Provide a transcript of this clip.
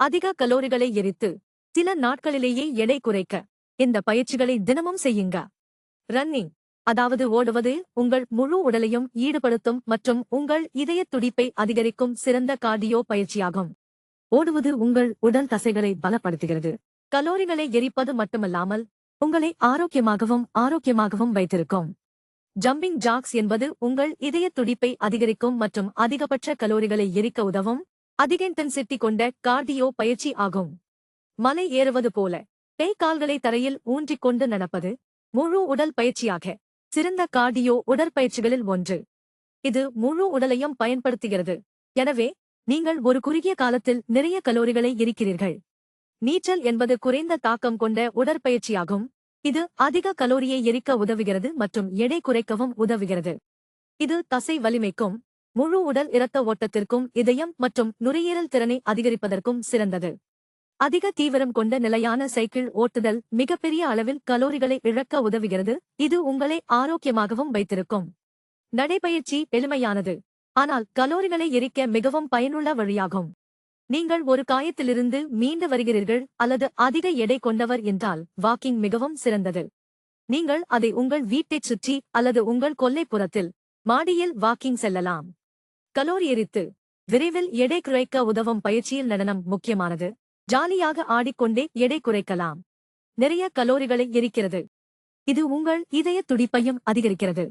அதிக கலோரிகளை எரித்து சில நாட்களிலேயே எடை குறைக்க இந்த பயிற்சிகளை தினமும் செய்யுங்க. ரன்னிங் அதாவது ஓடுவது உங்கள் முழு உடலையும் ஈடுபடுத்தும் மற்றும் உங்கள் இதயத் துடிப்பை அதிகரிக்கும் சிறந்த கார்டியோ பயிற்சியாகும். ஓடுவது உங்கள் உடல் தசைகளை பலப்படுத்துகிறது. கலோரிகளை எரிப்பது மட்டுமல்லாமல் உங்களை ஆரோக்கியமாகவும் ஆரோக்கியமாகவும் வைத்திருக்கும். ஜம்பிங் ஜாக்ஸ் என்பது உங்கள் இதயத் துடிப்பை அதிகரிக்கும் மற்றும் அதிகபட்ச கலோரிகளை எரிக்க உதவும் அதிக இன்டென்சிட்டி கொண்ட கார்டியோ பயிற்சி ஆகும். மலை ஏறுவது போல கை கால்களை தரையில் ஊன்றிக் கொண்டு நடப்பது முழு உடல் பயிற்சியாக. சிறந்த கார்டியோ உடற்பயிற்சிகளில் ஒன்று. இது முழு உடலையும் பயன்படுத்துகிறது. எனவே நீங்கள் ஒரு குறுகிய காலத்தில் நிறைய கலோரிகளை எரிக்கிறீர்கள். நீச்சல் என்பது குறைந்த தாக்கம் கொண்ட உடற்பயிற்சியாகும். இது அதிக கலோரியை எரிக்க உதவுகிறது மற்றும் எடை குறைக்கவும் உதவுகிறது. இது தசை வலிமைக்கும் முழு உடல் இரத்த ஓட்டத்திற்கும் இதயம் மற்றும் நுரையீரல் திறனை அதிகரிப்பதற்கும் சிறந்தது. அதிக தீவிரம் கொண்ட நிலையான சைக்கிள் ஓட்டுதல் மிகப்பெரிய அளவில் கலோரிகளை இழக்க உதவுகிறது. இது உங்களை ஆரோக்கியமாகவும் வைத்திருக்கும். நடைபயிற்சி எளிமையானது. ஆனால் கலோரிகளை எரிக்க மிகவும் பயனுள்ள வழியாகும். நீங்கள் ஒரு காயத்திலிருந்து மீண்டு வருகிறீர்கள் அல்லது அதிக எடை கொண்டவர் என்றால் வாக்கிங் மிகவும் சிறந்தது. நீங்கள் அதை உங்கள் வீட்டைச் சுற்றி அல்லது உங்கள் கொல்லைப்புறத்தில் மாடியில் வாக்கிங் செல்லலாம். கலோரி எரித்து விரைவில் எடை குறைக்க உதவும் பயிற்சியில் நடனம் முக்கியமானது. ஜாலியாக ஆடிக்கொண்டே எடை குறைக்கலாம். நிறைய கலோரிகளை எரிக்கிறது. இது உங்கள் இதய துடிப்பையும் அதிகரிக்கிறது.